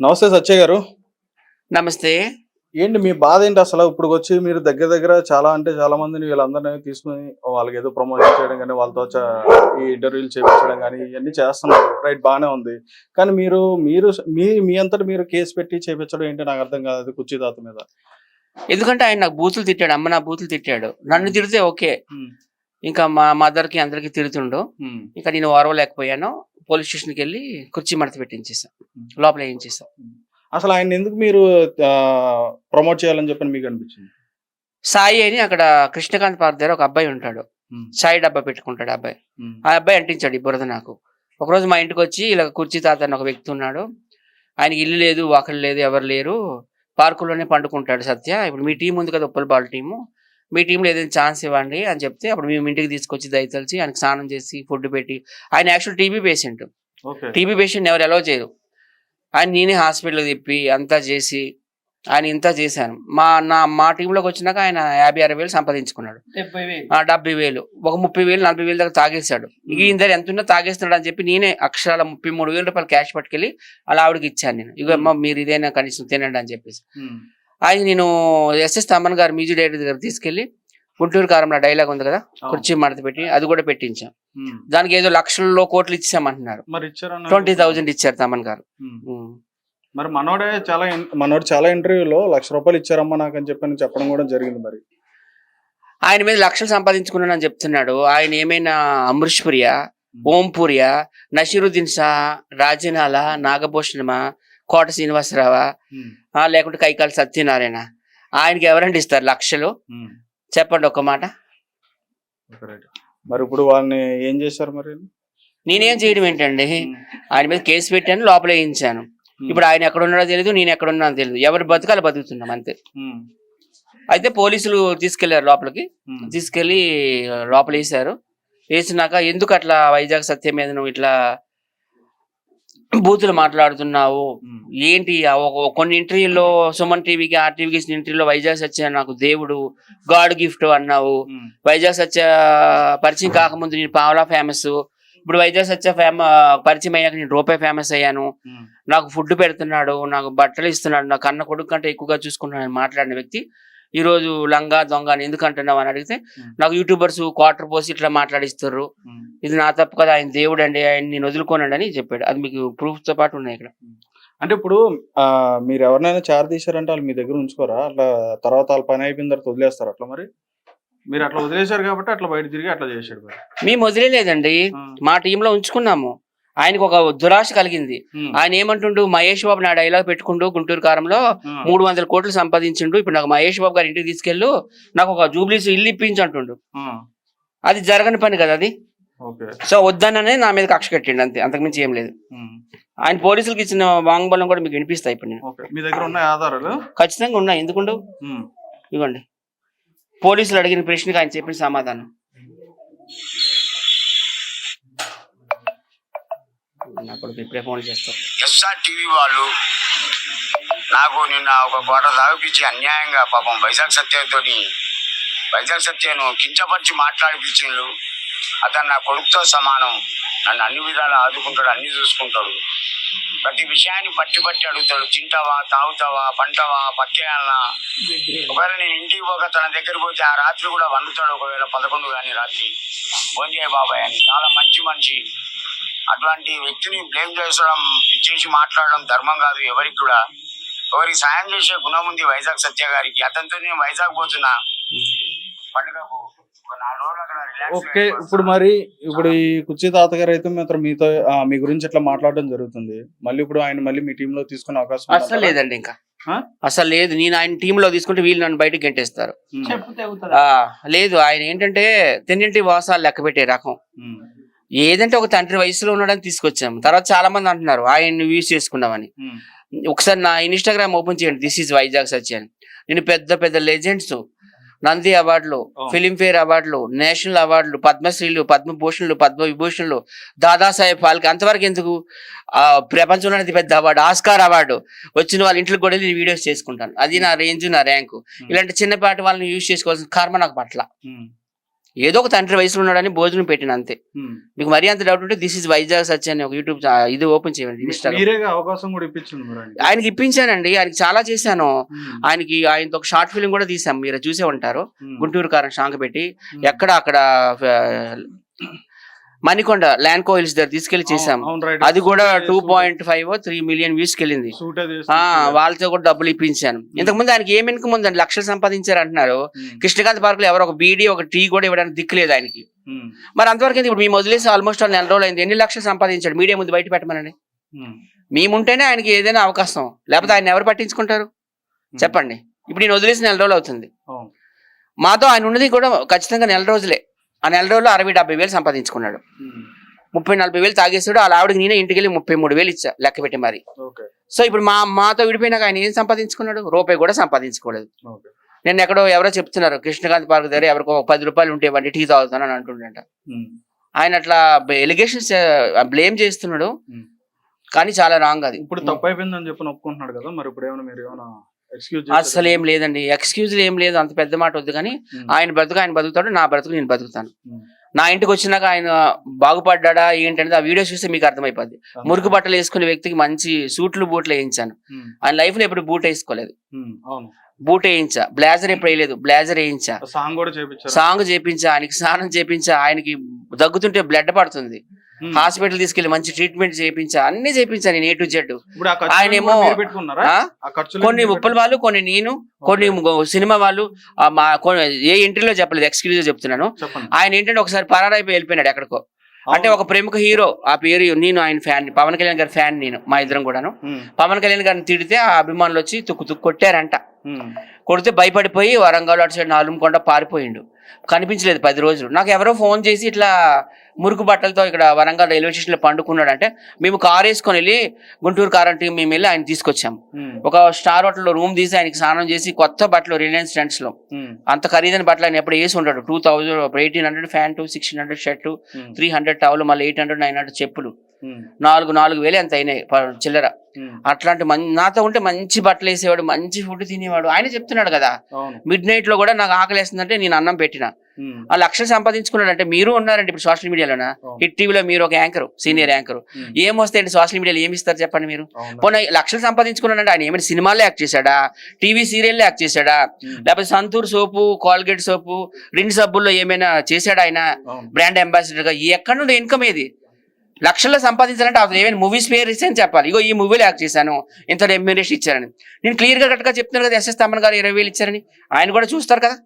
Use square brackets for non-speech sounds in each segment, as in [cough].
నమస్తే సత్య గారు. నమస్తే. ఏంటి మీ బాధ ఏంటి అసలు? ఇప్పుడు వచ్చి మీరు దగ్గర దగ్గర చాలా అంటే చాలా మందిని వీళ్ళందరినీ తీసుకుని వాళ్ళకి ఏదో ప్రమోషన్ చేయడం కానీ వాళ్ళతో ఈ ఇంటర్వ్యూలు చేయించడం కానీ ఇవన్నీ చేస్తున్నారు. రైట్ బాగానే ఉంది. కానీ మీరు మీరు మీ మీ అంతటి మీరు కేసు పెట్టి చేయించడం ఏంటి నాకు అర్థం కాదు కుర్చీ తాత మీద. ఎందుకంటే ఆయన నాకు బూతులు తిట్టాడు అమ్మ నా బూతులు తిట్టాడు. నన్ను తిడితే ఓకే. ఇంకా మా మదర్కి అందరికి ఉమ్, ఇంకా నేను ఓర్వలేకపోయాను. పోలీస్ స్టేషన్కి వెళ్ళి కుర్చీ మడత పెట్టించేసాం. లోపల వేయించేసాం అసలు ఆయన ఎందుకు మీరు ప్రమోట్ చేయాలని చెప్పని మీకు అనిపించింది? సాయి అని అక్కడ కృష్ణకాంత్ పార్క్ దగ్గర ఒక అబ్బాయి ఉంటాడు. సాయి డబ్బా పెట్టుకుంటాడు అబ్బాయి. ఆ అబ్బాయి అంటించాడు ఈ బురద నాకు. ఒకరోజు మా ఇంటికి వచ్చి ఇలా కుర్చీ తాత అని ఒక వ్యక్తి ఉన్నాడు. ఆయనకి ఇల్లు లేదు వాకలు లేదు ఎవరు లేరు. పార్కులోనే పండుకుంటాడు సత్య. ఇప్పుడు మీ టీం ఉంది కదా ఉప్పల్ బాల్ టీము. మీ టీంలో ఏదైనా ఛాన్స్ ఇవ్వండి అని చెప్తే అప్పుడు మేము ఇంటికి తీసుకొచ్చి దయతలిచి ఆయనకు స్నానం చేసి ఫుడ్ పెట్టి ఆయన actual TB patient TB patient ఎవరు అలౌ చేయరు. ఆయన నేనే హాస్పిటల్ తిప్పి అంతా చేసి ఆయన ఇంత చేశాను. మా నా మా టీంలోకి వచ్చినాక ఆయన యాభై అరవై వేలు సంపాదించుకున్నాడు. ఆ డెబ్బై వేలు ఒక ముప్పై వేలు నలభై వేలు దాకా తాగేశాడు. దగ్గర ఎంత ఉన్నా తాగేస్తున్నాడు అని చెప్పి నేనే అక్షరాల ముప్పై మూడు వేల రూపాయలు క్యాష్ పట్టుకెళ్ళి అలా ఆవిడకి ఇచ్చాను నేను. ఇక మీరు ఇదైనా కనీసం తినండి అని చెప్పేసి. ఆయన నేను ఎస్ఎస్ తమ్మన్ గారు మ్యూజిక్ డైరెక్టర్ దగ్గర తీసుకెళ్ళి గుంటూరు కారంలో డైలాగ్ ఉంది కదా కుర్చీ మడత పెట్టి అది కూడా పెట్టించాం. దానికి ఏదో లక్షల్లో కోట్లు ఇచ్చామంటున్నారు ట్వంటీ థౌజండ్ ఇచ్చారు తమ్మన్ గారు. మరి మనోడే చాలా మనోడు చాలా ఇంటర్వ్యూలో లక్ష రూపాయలు ఇచ్చారమ్మా నాకు అని చెప్పని చెప్పడం కూడా జరిగింది మరి. ఆయన మీద లక్షలు సంపాదించుకున్నాను అని చెప్తున్నాడు. ఆయన ఏమైనా అమృష్పురియా ఓంపురియా నషీరుద్దీన్ షా రాజనాల నాగభూషణమా కోట శ్రీనివాసరావా? లేకుంటే కైకాల సత్యనారాయణ. ఆయనకి ఎవరండి ఇస్తారు లక్షలు. చెప్పండి ఒక మాట. మరి ఇప్పుడు వాళ్ళని ఏం చేశారు మరి? నేనేం చేయడం ఏంటండి? ఆయన మీద కేసు పెట్టాను లోపల వేయించాను. ఇప్పుడు ఆయన ఎక్కడ ఉన్నాడో తెలియదు నేను ఎక్కడ ఉన్నానో తెలియదు ఎవరు బతకాలి బతుకుతున్నాం అంతే. అయితే పోలీసులు తీసుకెళ్ళారు లోపలికి. తీసుకెళ్ళి లోపల వేసారు వేసినాక ఎందుకు అట్లా వైజాగ్ సత్యం మీద నువ్వు ఇట్లా బూతులు మాట్లాడుతున్నావు. ఏంటి కొన్ని ఇంటర్వ్యూలో సుమన్ టీవీకి ఆ టీవీకి ఇచ్చిన ఇంటర్వ్యూలో వైజాగ్ సత్య నాకు దేవుడు గాడ్ గిఫ్ట్ అన్నావు. వైజాగ్ సత్య పరిచయం కాకముందు నేను పావలా ఫేమస్ ఇప్పుడు వైజాగ్ సత్య ఫేమ పరిచయం అయ్యాక నేను రూపాయి ఫేమస్ అయ్యాను. నాకు ఫుడ్ పెడుతున్నాడు నాకు బట్టలు ఇస్తున్నాడు నాకు కన్న కొడుకు కంటే ఎక్కువగా చూసుకుంటున్నాను మాట్లాడిన వ్యక్తి. ఈ రోజు లంగా దొంగ అని ఎందుకు అంటున్నావు అని అడిగితే. నాకు యూట్యూబర్స్ క్వార్టర్ పోసి ఇట్లా మాట్లాడిస్తారు. ఇది నా తప్పు కదా ఆయన దేవుడు అండి ఆయన నేను వదులుకోనండి అని చెప్పాడు. అది మీకు ప్రూఫ్తో పాటు ఉన్నాయి ఇక్కడ. అంటే ఇప్పుడు మీరు ఎవరినైనా చార్ తీశారంటే వాళ్ళు మీ దగ్గర ఉంచుకోరా? అట్లా తర్వాత వాళ్ళ పని అయిపోయిన తర్వాత వదిలేస్తారు అట్లా మరి? మీరు అట్లా వదిలేశారు కాబట్టి అట్లా బయట తిరిగి అట్లా చేశాడు మేము వదిలేలేదండి. ఆ, మా టీంలో ఉంచుకున్నాము. ఆయనకు ఒక దురాశ కలిగింది. ఆయన ఏమంటుండు మహేష్ బాబు నా డైలాగ్ పెట్టుకుంటూ గుంటూరు కారంలో మూడు వందల కోట్లు సంపాదించిండు. ఇప్పుడు నాకు మహేష్ బాబు గారి ఇంటికి తీసుకెళ్ళు నాకు ఒక జూబ్లీస్ ఇల్లు ఇప్పించు అంటుండు అది జరగని పని కదా అది? సో వద్దననే నా మీద కక్ష కట్టిండు అంతే అంతకుమించి ఏం లేదు. ఆయన పోలీసులకు ఇచ్చిన వాంగ్బలం కూడా మీకు వినిపిస్తాయి ఇప్పుడు నేను. మీ దగ్గర ఉన్నాయి ఆధారాలు? ఖచ్చితంగా ఉన్నా ఎందుకుండు? ఉమ్, ఇవ్వండి. పోలీసులు అడిగిన ప్రశ్నకి ఆయన చెప్పిన సమాధానం. నా కొడుకు ఇప్పుడే ఫోన్ చేస్తాం. ఎస్ఆర్ టీవీ వాళ్ళు నాకు నిన్న ఒక కోట తాగిపించి అన్యాయంగా పాపం వైజాగ్ సత్యంతో వైజాగ్ సత్యను కించపరిచి మాట్లాడిపించిండు అతను నా కొడుకుతో సమానం. నన్ను అన్ని విధాలు ఆదుకుంటాడు అన్ని చూసుకుంటాడు. ప్రతి విషయాన్ని పట్టి పట్టి అడుగుతాడు. తింటావా తాగుతావా పంటవా పక్కేయాలనా? ఒకవేళ నేను ఇంటికి పోక తన దగ్గర పోతే ఆ రాత్రి కూడా వండుతాడు. ఒకవేళ పదకొండు కానీ రాత్రి. భోంజయ బాబాయ్ అని. చాలా మంచి మనిషి. అటువంటి వ్యక్తిని బ్లేమ్ చేసడం చేసి మాట్లాడడం ధర్మం కాదు ఎవరికి కూడా. ఎవరికి సాయం చేసే గుణం ఉంది వైజాగ్ సత్య గారికి. అతనితో నేను వైజాగ్ పోతున్నా. పండుగకు ఓకే ఇప్పుడు మరి ఇప్పుడు ఈ కుర్చీ తాతగారు అయితే మాత్రం మీతో ఆ, మీ గురించి ఇట్లా మాట్లాడడం జరుగుతుంది. మళ్ళీ ఇప్పుడు ఆయన మళ్ళీ మీ టీంలో తీసుకునే అవకాశం? అసలు లేదండి ఇంకా. ఆ? అసలు లేదు. నేను ఆయన టీంలో తీసుకుంటే వీళ్ళు నన్ను బయటకు గెంటేస్తారు. లేదు. ఆయన ఏంటంటే తిన్నింటి వాసాలు లెక్క పెట్టే రకం. ఏదంటే ఒక తండ్రి వయసులో ఉన్నాడని తీసుకొచ్చాము. తర్వాత చాలా మంది అంటున్నారు ఆయన యూజ్ చేసుకున్నామని ఒకసారి నా ఇన్స్టాగ్రామ్ ఓపెన్ చేయండి దిస్ ఈజ్ వైజాగ్ సత్య అని నేను పెద్ద పెద్ద లెజెండ్స్ నంది అవార్డులు. ఫిలింఫేర్ అవార్డులు నేషనల్ అవార్డులు పద్మశ్రీలు పద్మభూషణులు పద్మ విభూషణులు దాదాసాహెబ్ ఫాల్కే అంతవరకు ఎందుకు? ఆ ప్రపంచంలో అతి పెద్ద అవార్డు ఆస్కార్ అవార్డు వచ్చిన వాళ్ళ ఇంట్లో కూడా నేను వీడియోస్ చేసుకుంటాను. అది నా రేంజ్ నా ర్యాంకు. ఇలాంటి చిన్నపాటి వాళ్ళని యూజ్ చేసుకోవాల్సిన కర్మ నాకు పట్ల. ఏదో ఒక తండ్రి వయసులో ఉన్నాడని భోజనం పెట్టిన అంతే. మీకు మరీ అంత డౌట్ ఉంటే దిస్ ఇస్ వైజాగ్ సచ్ అని ఒక యూట్యూబ్ ఇది ఓపెన్ చేయండి ఇన్స్టాగ్రామ్ అవకాశం కూడా ఇప్పించింది మరి ఆయనకి. ఇప్పించానండి ఆయనకి చాలా చేశాను. ఆయనకి ఆయనతో ఒక షార్ట్ ఫిల్మ్ కూడా తీసాం మీరు చూసే ఉంటారు. గుంటూరు కారం షాంక్ పెట్టి. ఎక్కడ అక్కడ మణికొండ ల్యాండ్ కోయిల్స్ దగ్గర తీసుకెళ్ళి చేసాం. అది కూడా two point five three million views వెళ్ళింది వేసుకుంటే. వాళ్ళతో కూడా డబ్బులు ఇప్పించాను. ఇంతకు ముందు ఆయనకి ఏం ఇన్కమ్ ఉందండి లక్షలు సంపాదించారు అంటున్నారు. ఉమ్. కృష్ణకాంత్ పార్క్లో ఎవరో ఒక బీడీ ఒక టీ కూడా ఇవ్వడానికి దిక్కులేదు ఆయనకి. ఉమ్. మరి అంతవరకు? ఇప్పుడు మేము వదిలేసి ఆల్మోస్ట్ నెల రోజులు అయింది ఎన్ని లక్షలు సంపాదించాడు? మీడియా ముందు బయట పెట్టమనండి. మేముంటేనే ఆయనకి ఏదైనా అవకాశం. లేకపోతే ఆయన ఎవరు పట్టించుకుంటారు? చెప్పండి. ఇప్పుడు నేను వదిలేసి నెల రోజులు అవుతుంది. మాతో ఆయన ఉన్నది కూడా ఖచ్చితంగా నెల రోజులే. ఆ నెల రోజుల్లో అరవై డెబ్బై వేలు సంపాదించుకున్నాడు. ముప్పై నలభై వేలు తాగేసాడు వాళ్ళ ఆవిడకి నేనే ఇంటికి వెళ్ళి ముప్పై మూడు వేలు ఇచ్చా లెక్క పెట్టి మరి. సో ఇప్పుడు మా మాతో విడిపోయినాక ఆయన ఏం సంపాదించుకున్నాడు? రూపాయి కూడా సంపాదించుకోలేదు. నేను ఎక్కడో ఎవరో చెప్తున్నారు కృష్ణకాంత్ పార్క్ దగ్గర ఎవరికో ఒక పది రూపాయలు ఉంటే ఇవ్వండి టీ తాగుతాను అని అంటుండంట. ఆయన అట్లా ఎలిగేషన్స్ బ్లేమ్ చేస్తున్నాడు. కానీ చాలా రాంగ్ అది. ఇప్పుడు తప్పు అయిపోయిందని చెప్పి ఒప్పుకుంటున్నాడు కదా మరి ఇప్పుడు ఏమైనా మీరు ఏమైనా అసలు ఏం లేదండి. ఎక్స్క్యూజ్ ఏం లేదు. అంత పెద్ద మాట వద్దు కానీ ఆయన బ్రతుకు ఆయన బతుకుతాడు నా బ్రతుకు నేను బతుకుతాను. నా ఇంటికి వచ్చినాక ఆయన బాగుపడ్డా ఏంటనేది ఆ వీడియో చూస్తే మీకు అర్థమైపోద్ది. మురుగు బట్టలు వేసుకునే వ్యక్తికి మంచి సూట్లు బూట్లు వేయించాను. ఆయన లైఫ్లో ఎప్పుడు బూట్ వేసుకోలేదు. బూట్ వేయించా. బ్లేజర్ ఎప్పుడు వేయలేదు. బ్లేజర్ వేయించా. సాంగ్ కూడా సాంగ్ చేపించా. ఆయనకి స్నానం చేపించా. ఆయనకి దగ్గుతుంటే బ్లడ్ పడుతుంది. హాస్పిటల్ తీసుకెళ్ళి మంచి ట్రీట్మెంట్ చేయించా అన్ని చేయించా నేను ఏ టు జెడ్ ఇప్పుడు ఆ ఖర్చులు ఆయనేమో- కూడా మీరు పెట్టుకున్నారా? ఆ? ఖర్చులు కొన్ని మీరు ముప్పల వాళ్ళు కొన్ని నేను కొన్ని సినిమా వాళ్ళు మా ఏ ఇంటర్వ్యూలో చెప్పలేదు ఎక్స్క్యూజ్ చెప్తున్నాను. ఆయన ఏంటంటే ఒకసారి పరారైపోయి వెళ్ళిపోయినాడు ఎక్కడికో. అంటే ఒక ప్రముఖ హీరో ఆ పేరు నేను ఆయన ఫ్యాన్ పవన్ కళ్యాణ్ గారి ఫ్యాన్ నేను మా ఇద్దరం కూడాను. పవన్ కళ్యాణ్ గారిని తిడితే ఆ అభిమానులు వచ్చి తుక్కు తుక్కు కొట్టారంట. కొడితే భయపడిపోయి వరంగల్ అటు సైడ్ నాలుగుకొండ పారిపోయిండు. కనిపించలేదు పది రోజులు. నాకు ఎవరో ఫోన్ చేసి ఇట్లా మురుకు బట్టలతో ఇక్కడ వరంగల్ రైల్వే స్టేషన్లో పండుకున్నాడు అంటే మేము కార్ వేసుకొని వెళ్ళి గుంటూరు కార్ అంటే మేము వెళ్ళి ఆయన తీసుకొచ్చాము. ఒక స్టార్ హోటల్లో రూమ్ తీసి ఆయనకి స్నానం చేసి కొత్త బట్టలు రిలయన్స్ ట్రెండ్స్లో. అంత ఖరీదైన బట్టలు ఆయన ఎప్పుడు వేసి ఉంటాడు two thousand eighteen hundred pant sixteen hundred shirt. Three hundred towel మళ్ళీ ఎయిట్ హండ్రెడ్ నైన్ హండ్రెడ్ చెప్పులు. నాలుగు నాలుగు వేలు ఎంత అయినాయి చిల్లర. అట్లాంటి నాతో ఉంటే మంచి బట్టలు వేసేవాడు మంచి ఫుడ్ తినేవాడు. ఆయన చెప్తున్నాడు కదా మిడ్ నైట్లో కూడా నాకు ఆకలి వేస్తుందంటే నేను అన్నం పెట్టిన. ఆ లక్షలు సంపాదించుకున్నాడు అంటే మీరు ఉన్నారండి ఇప్పుడు సోషల్ మీడియాలోనా. హిట్ టీవీలో మీరు ఒక యాంకర్ సీనియర్ యాంకర్. ఉమ్. ఏం వస్తాయండి సోషల్ మీడియాలో? ఏమి ఇస్తారు చెప్పండి మీరు. పోనీ లక్షలు సంపాదించుకున్నాడంటే ఆయన ఏమైనా సినిమాల్లో యాక్ట్ చేశాడా? టీవీ సీరియల్లో యాక్ట్ చేశాడా. లేకపోతే Santoor soap Colgate soap Rin సబ్బుల్లో ఏమైనా చేశాడా ఆయన? బ్రాండ్ అంబాసిడర్గా ఎక్కడ నుండి ఇన్కమ్ ఏది? లక్షల్లో సంపాదించాలంటే అతను ఏమైనా మూవీస్ పేరు ఇచ్చాను చెప్పాలి. ఇగో ఈ మూవీలో యాక్ట్ చేశాను. ఇంత రెమ్యూనరేషన్ ఇచ్చారని. నేను క్లియర్గా కరెక్ట్గా చెప్తున్నాను కదా ఎస్ఎస్ తమన్ గారు ఇరవై వేలు ఇచ్చారని. ఆయన కూడా చూస్తారు కదా?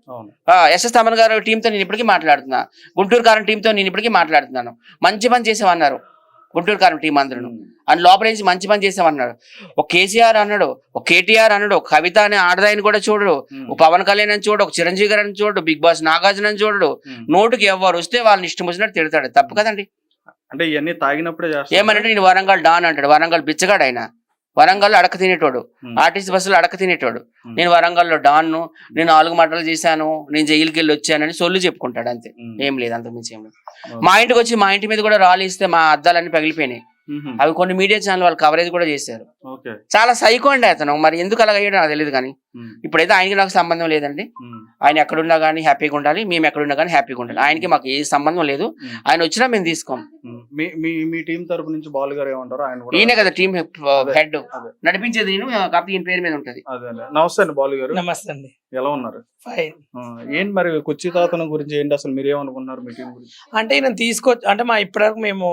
ఎస్ఎస్ తమన్ గారు టీంతో నేను ఇప్పటికీ మాట్లాడుతున్నా. గుంటూరు కారం టీంతో నేను ఇప్పటికీ మాట్లాడుతున్నాను. మంచి పని చేసామన్నారు గుంటూరు కారం టీం అందరూ. అని లోపల నుంచి మంచి పని చేసామన్నాడు ఒక కేసీఆర్ అన్నాడు ఒక కేటీఆర్ అన్నాడు ఒక కవిత అనే ఆడదాయిని కూడా చూడడు. ఒక పవన్ కళ్యాణ్ అని చూడు ఒక చిరంజీవి గారు అని చూడు బిగ్ బాస్ నాగార్జున అని చూడడు. నోటుకి ఎవరు వస్తే వాళ్ళని ఇష్టం వచ్చినట్టు తిడతాడు. తప్పు కదండి? అంటే ఇవన్నీ తాగినప్పుడే ఏమనంటే నేను వరంగల్ డాన్ అంటాడు వరంగల్ బిచ్చగాడు ఆయన వరంగల్ అడక తినేటోడు. ఆర్టీసీ బస్సులో అడక తినేటోడు. నేను వరంగల్లో డాన్ను నేను నాలుగు మటలు చేశాను నేను జైలుకి వెళ్ళి వచ్చానని సొల్లు చెప్పుకుంటాడు అంతే. ఏం లేదు అంత మించి ఏం లేదు. మా ఇంటికి వచ్చి మా ఇంటి మీద కూడా రాళ్ళు ఇస్తే మా అద్దాలన్నీ పగిలిపోయినాయి. అవి కొన్ని మీడియా ఛానల్ వాళ్ళు కవరేజ్ కూడా చేశారు చాలా సైకో అండి అతను. మరి ఎందుకు అలా అయ్యాడో నాకు తెలియదు కానీ. ఇప్పుడైతే ఆయనకి నాకు సంబంధం లేదండి. ఆయన ఎక్కడున్నా కానీ హ్యాపీగా ఉండాలి మేము ఎక్కడున్నా కానీ హ్యాపీగా ఉండాలి. ఆయనకి మాకు ఏ సంబంధం లేదు. ఆయన వచ్చినా మేము తీసుకోం. మీ మీ మీ టీం తరపు నుంచి బాల్ గారు ఏమంటారు ఆయన కూడా ఈయనే కదా టీం హెడ్. నడిపించేది నేను కాకపోతే ఈయన పేరు మీద ఉంటది. నమస్తే అండి బాలు గారు. నమస్తే అండి. ఎలా ఉన్నారు? ఫైన్ ఏంటి మరి కుర్చీ తాతన గురించి ఏంటి అసలు మీరు ఏమనుకున్నారు మీ టీం గురించి? అంటే ఈయన తీసుకో అంటే మా ఇప్పటివరకు మేము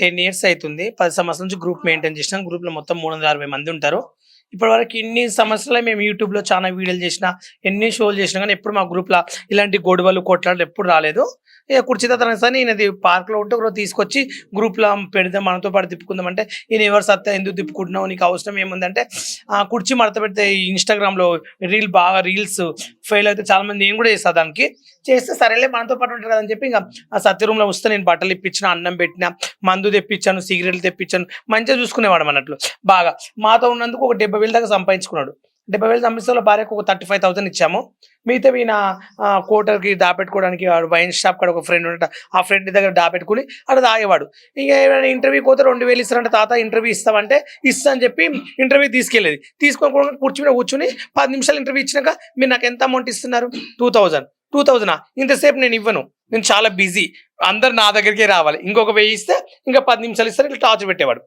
టెన్ ఇయర్స్ అవుతుంది. పది సంవత్సరాల నుంచి గ్రూప్ మెయింటైన్ చేసినాం. గ్రూప్లో మొత్తం మూడు వందల అరవై మంది ఉంటారు ఇప్పటి వరకు ఇన్ని సంవత్సరాలు మేము యూట్యూబ్లో చాలా వీడియోలు చేసిన ఎన్ని షోలు చేసినా కానీ ఎప్పుడు మా గ్రూప్లో ఇలాంటి గొడవలు కొట్లాటలు ఎప్పుడు రాలేదు. ఇక కుర్చీత సార్ ఈయనది పార్క్లో ఉంటే ఒకరోజు తీసుకొచ్చి గ్రూప్లో పెడదాం మనతో పాటు తిప్పుకుందాం అంటే ఈయన ఎవరు సత్తా? ఎందుకు తిప్పుకుంటున్నావు? నీకు అవసరం ఏముందంటే ఆ కుర్చీ మడత పెడితే ఇన్స్టాగ్రామ్లో రీల్ బాగా రీల్స్ ఫెయిల్ అయితే చాలా మంది నేను కూడా చేస్తాను దానికి. చేస్తే సరేలే మనతో పాటు ఉంటారు కదని చెప్పి ఇంకా ఆ సత్య రూమ్లో వస్తే నేను బట్టలు ఇప్పించిన అన్నం పెట్టిన మందు తెప్పించాను సిగరెట్లు తెప్పించాను మంచిగా చూసుకునేవాడు అన్నట్లు. బాగా మాతో ఉన్నందుకు ఒక డెబ్బై వేలు దాకా సంపాదించుకున్నాడు. డెబ్బై వేలు సంపాదిస్తే భార్యకు ఒక థర్టీ ఫైవ్ థౌసండ్ ఇచ్చాము. మిగతా ఈయన కోటర్కి దాపెట్టుకోవడానికి వైన్ షాప్ కాడ ఒక ఫ్రెండ్ ఉంటా ఆ ఫ్రెండ్ దగ్గర దాపెట్టుకుని అక్కడ తాగేవాడు. ఇంకా ఏమైనా ఇంటర్వ్యూ పోతే రెండు వేలు ఇస్తారంటే తాత ఇంటర్వ్యూ ఇస్తామంటే ఇస్తా అని చెప్పి ఇంటర్వ్యూ తీసుకెళ్ళేది. తీసుకొని కూర్చుని కూర్చుని పది నిమిషాలు ఇంటర్వ్యూ ఇచ్చినాక మీరు నాకు ఎంత అమౌంట్ ఇస్తున్నారు? టూ థౌజండ్ టూ థౌజండ్ ఇంతసేపు నేను ఇవ్వను. నేను చాలా బిజీ. అందరు నా దగ్గరికే రావాలి. ఇంకొక వెయ్యి ఇస్తే ఇంకా పది నిమిషాలు ఇస్తారు. ఇట్లా టార్చర్ పెట్టేవాడు.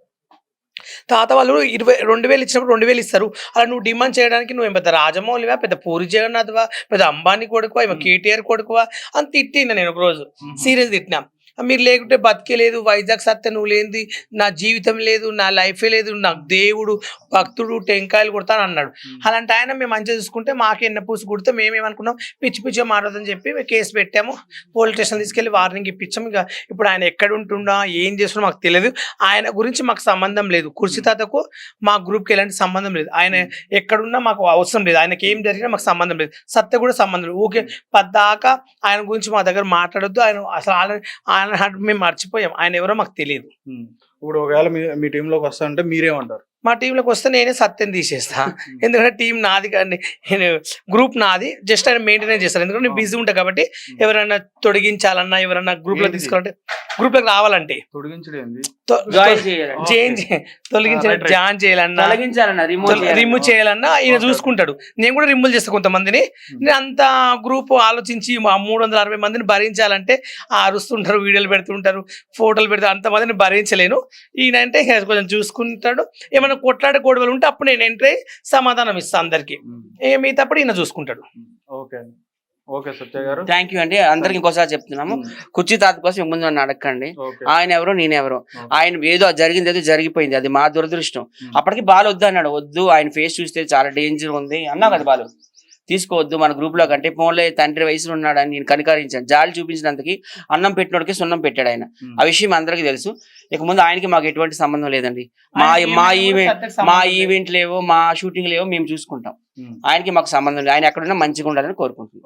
తాత వాళ్ళు ఇరవై రెండు వేలు ఇచ్చినప్పుడు రెండు వేలు ఇస్తారు. అలా నువ్వు డిమాండ్ చేయడానికి నువ్వు ఏం పెద్ద రాజమౌళివా పెద్ద పూరి జగన్నాథ్వా పెద్ద అంబానీ కొడుకువా ఏమో కేటీఆర్ కొడుకువా అని తిట్టిన నేను ఒక రోజు సీరియస్ తిట్టినా. మీరు లేకుంటే బతికే లేదు వైజాగ్ సత్య నువ్వు లేనిది నా జీవితం లేదు నా లైఫే లేదు నాకు దేవుడు భక్తుడు టెంకాయలు కొడతాను అన్నాడు. అలాంటి ఆయన మేము మంచిగా చూసుకుంటే మాకు ఎన్న పూసి కుడితే మేమేమనుకున్నాం పిచ్చి పిచ్చిగా మాట్లాడదని చెప్పి మేము కేసు పెట్టాము. పోలీస్ స్టేషన్ తీసుకెళ్ళి వార్నింగ్ ఇప్పించాము. ఇక ఇప్పుడు ఆయన ఎక్కడ ఉంటుండా ఏం చేస్తున్నా మాకు తెలియదు. ఆయన గురించి మాకు సంబంధం లేదు. కుర్చీ తాతకు మా గ్రూప్కి ఎలాంటి సంబంధం లేదు. ఆయన ఎక్కడున్నా మాకు అవసరం లేదు. ఆయనకి ఏం జరిగినా మాకు సంబంధం లేదు. సత్య కూడా సంబంధం లేదు. ఊకే పద్దాకా ఆయన గురించి మా దగ్గర మాట్లాడొద్దు. ఆయన అసలు ఆయన ఆయన మేము మర్చిపోయాం. ఆయన ఎవరో మాకు తెలియదు ఇప్పుడు ఒకవేళ మీ మీ టీమ్లోకి వస్తా అంటే మీరేమంటారు? మా టీంలోకి వస్తే నేనే సత్యం తీసేస్తా. [laughs] ఎందుకంటే టీం నాది కానీ గ్రూప్ నాది జస్ట్ ఆయన మెయింటెనెన్స్ చేస్తారు. ఎందుకంటే నేను బిజీ ఉంటా కాబట్టి ఎవరైనా తొడిగించాలన్నా ఎవరైనా గ్రూప్లో ఏంది? తీసుకోవాలంటే గ్రూప్లోకి రావాలంటే తొలగించాలి. జాయిన్ చేయాలన్నా రిమూవ్ చేయాలన్నా. ఈయన. చూసుకుంటాడు. నేను కూడా రిమూవ్ చేస్తా కొంతమందిని. నేను అంత గ్రూప్ ఆలోచించి మూడు వందల అరవై మందిని భరించాలంటే ఆ అరుస్తుంటారు వీడియోలు పెడుతుంటారు ఫోటోలు పెడతారు అంత మందిని భరించలేను. ఈయన అంటే కొంచెం చూసుకుంటాడు. ఏమైనా కొట్లాడే గొడవలు ఉంటే అప్పుడు నేను ఎంట్రీ అయ్యి సమాధానం ఇస్తాను అందరికి. ఏ మిగతాప్పుడు ఈయన చూసుకుంటాడు. ఓకే ఓకే సత్య గారు. థ్యాంక్ యూ అండి. అందరికి ఇంకోసారి చెప్తున్నాము. కుర్చీ తాత కోసం ముందు నన్ను అడగండి ఆయన ఎవరో నేనెవరో. ఆయన ఏదో జరిగింది ఏదో జరిగిపోయింది. అది మా దురదృష్టం. అప్పటికి బాలు వద్దు అన్నాడు. వద్దు ఆయన ఫేస్ చూస్తే చాలా డేంజర్ ఉంది. అన్నా కదా బాలు. తీసుకోవద్దు మన గ్రూప్లో కంటే. ఫోన్లో తండ్రి వయసులో ఉన్నాడని నేను కనికరించాను. జాలి చూపించినందుకు అన్నం పెట్టినోడికి సున్నం పెట్టాడు ఆయన. ఆ విషయం అందరికీ తెలుసు. ఇక ముందు ఆయనకి మాకు ఎటువంటి సంబంధం లేదండి. మా మా ఈవెంట్ మా ఈవెంట్ లేవో మా షూటింగ్ లేవో మేము చూసుకుంటాం. ఆయనకి మాకు సంబంధం లేదు. ఆయన ఎక్కడున్నా మంచిగా ఉండాలని కోరుకుంటున్నాం.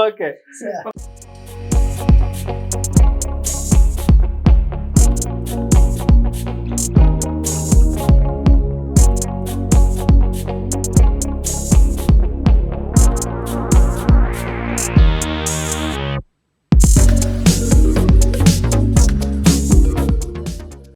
ఓకే [laughs]